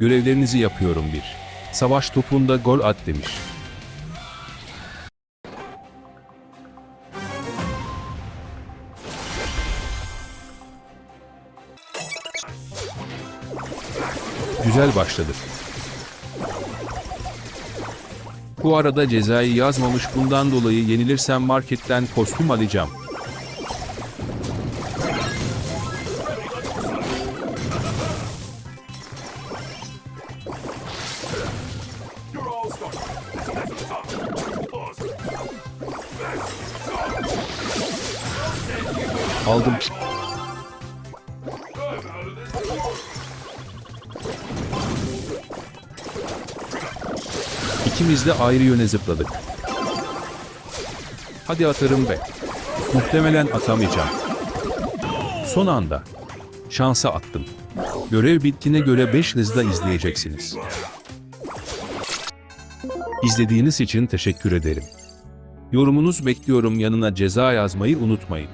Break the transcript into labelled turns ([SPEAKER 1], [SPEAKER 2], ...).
[SPEAKER 1] Görevlerinizi yapıyorum bir. Savaş topunda gol at demiş. Güzel başladı. Bu arada cezayı yazmamış bundan dolayı yenilirsem marketten kostüm alacağım. Aldım. İkimiz de ayrı yöne zıpladık. Hadi atarım be. Muhtemelen atamayacağım. Son anda. Şansa attım. Görev bittiğine göre 5 hızla izleyeceksiniz. İzlediğiniz için teşekkür ederim. Yorumunuz bekliyorum yanına ceza yazmayı unutmayın.